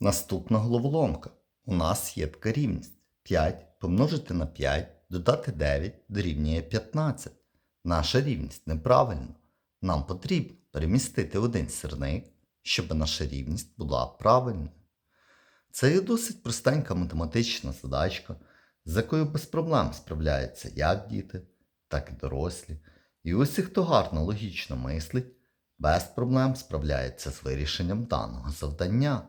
Наступна головоломка. У нас є така рівність. 5 помножити на 5, додати 9 дорівнює 15. Наша рівність неправильна. Нам потрібно перемістити один сірник, щоб наша рівність була правильною. Це є досить простенька математична задачка, з якою без проблем справляються як діти, так і дорослі. І усі, хто гарно логічно мислить, без проблем справляється з вирішенням даного завдання.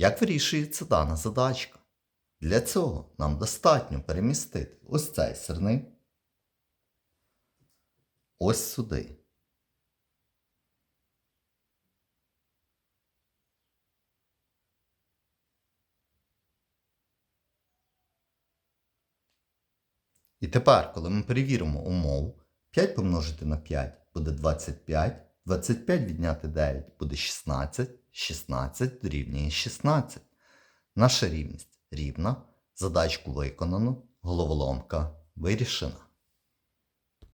Як вирішується дана задачка? Для цього нам достатньо перемістити ось цей сирник ось сюди. І тепер, коли ми перевіримо умову, 5 помножити на 5 буде 25, 25 відняти 9 буде 16, 16 дорівнює 16. Наша рівність рівна, задачку виконано, головоломка вирішена.